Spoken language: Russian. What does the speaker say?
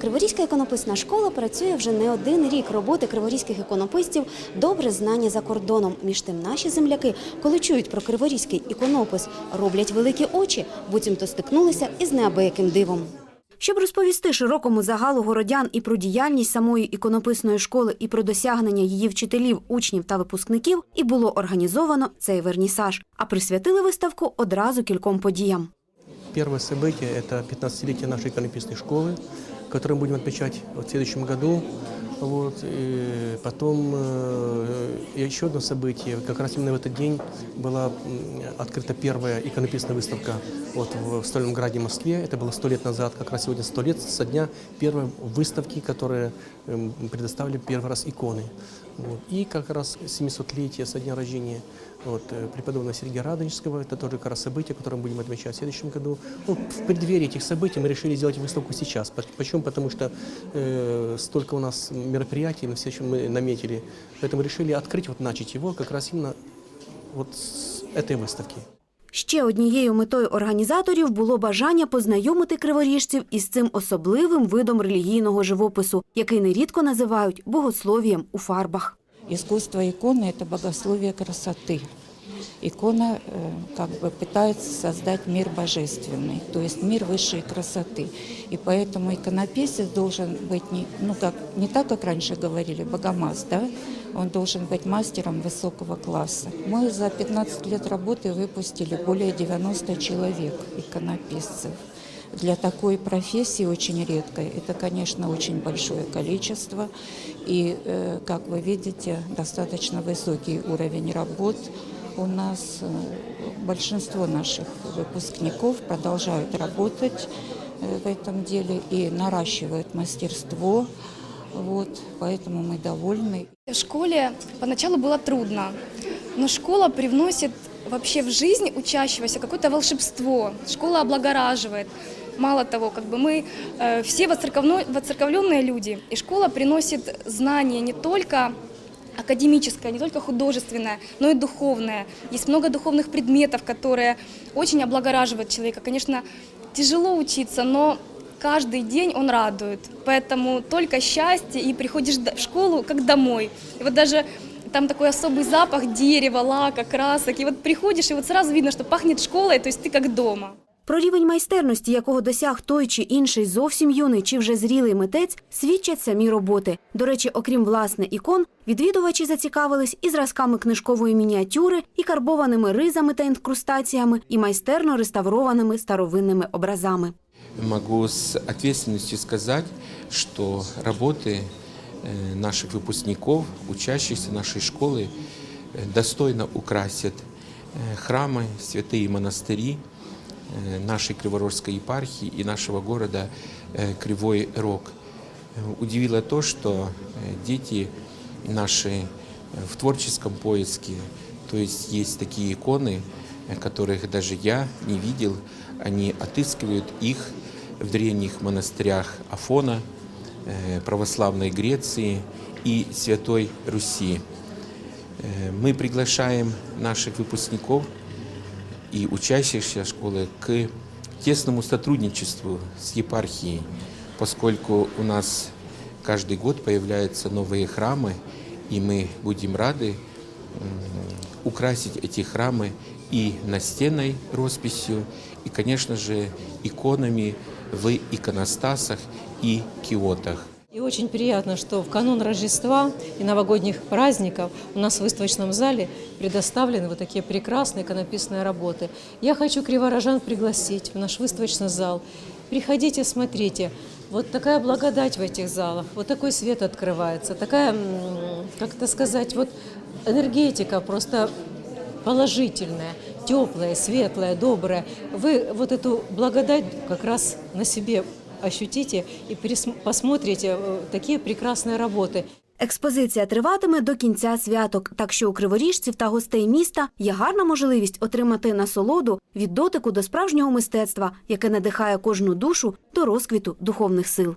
Криворізька іконописна школа працює вже не один рік. Роботи криворізьких іконописців добре знані за кордоном. Між тим наші земляки, коли чують про криворізький іконопис, роблять великі очі, буцімто стикнулися із неабияким дивом. Щоб розповісти широкому загалу городян і про діяльність самої іконописної школи, і про досягнення її вчителів, учнів та випускників, і було організовано цей вернісаж. А присвятили виставку одразу кільком подіям. Первое событие – это 15-летие нашей иконописной школы, Которое мы будем отмечать вот в следующем году. Вот, и потом э, еще одно событие. Как раз именно в этот день была открыта первая иконописная выставка вот, в Стольном Граде, Москве. Это было сто лет назад, как раз сегодня сто лет со дня первой выставки, которые эм, предоставили первый раз иконы. Вот. И как раз 700-летие со дня рождения вот, э, преподобного Сергея Радонежского. Это тоже как раз событие, которое мы будем отмечать в следующем году. Ну, в преддверии этих событий мы решили сделать выставку сейчас. По- Почему? Потому что э, столько у нас мероприятий, на все, что мы наметили. Поэтому решили открыть, вот начать его как раз именно вот с этой выставки. Ще однією метою організаторів було бажання познайомити криворіжців із цим особливим видом релігійного живопису, який нерідко називають богословієм у фарбах. Искусство иконы – это богословие красоты. Икона э, как бы пытается создать мир божественный, то есть мир высшей красоты. И поэтому иконописец должен быть не, ну как, не так, как раньше говорили, богомаз, да? он должен быть мастером высокого класса. Мы за 15 лет работы выпустили более 90 человек иконописцев. Для такой профессии очень редкой это, конечно, очень большое количество. И, э, как вы видите, достаточно высокий уровень работ. У нас большинство наших выпускников продолжают работать э, в этом деле и наращивают мастерство. Вот, поэтому мы довольны. В школе поначалу было трудно, но школа привносит вообще в жизнь учащегося какое-то волшебство. Школа облагораживает. Мало того, как бы мы э, все воцерковленные люди, и школа приносит знания не только академическое, не только художественное, но и духовное. Есть много духовных предметов, которые очень облагораживают человека. Конечно, тяжело учиться, но каждый день он радует. Поэтому только счастье, и приходишь в школу как домой. И вот даже там такой особый запах дерева, лака, красок. И вот приходишь, и вот сразу видно, что пахнет школой, то есть ты как дома. Про рівень майстерності, якого досяг той чи інший зовсім юний чи вже зрілий митець, свідчать самі роботи. До речі, окрім власне ікон, відвідувачі зацікавились і зразками книжкової мініатюри, і карбованими ризами та інкрустаціями, і майстерно реставрованими старовинними образами. Могу с ответственностью сказать, что работы э, наших выпускников, учащихся нашей школы, э, достойно украсят э, храмы, святые монастыри э, нашей Криворожской епархии и нашего города э, Кривой Рог. Э, Удивило то, что э, дети наши э, в творческом поиске, то есть есть такие иконы, э, которых даже я не видел, они отыскивают их в древних монастырях Афона, э, православной Греции и Святой Руси. Э, Мы приглашаем наших выпускников и учащихся школы к тесному сотрудничеству с епархией, поскольку у нас каждый год появляются новые храмы, и мы будем рады украсить эти храмы и настенной росписью, и, конечно же, иконами в иконостасах и киотах. И очень приятно, что в канун Рождества и новогодних праздников у нас в выставочном зале предоставлены вот такие прекрасные иконописные работы. Я хочу криворожан пригласить в наш выставочный зал. Приходите, смотрите. Вот такая благодать в этих залах, вот такой свет открывается, такая, как это сказать, вот энергетика просто положительная, теплая, светлая, добрая. Вы вот эту благодать как раз на себе ощутите и перес- посмотрите э, такие прекрасные работы. Експозиція триватиме до кінця святок, так що у криворіжців та гостей міста є гарна можливість отримати насолоду від дотику до справжнього мистецтва, яке надихає кожну душу до розквіту духовних сил.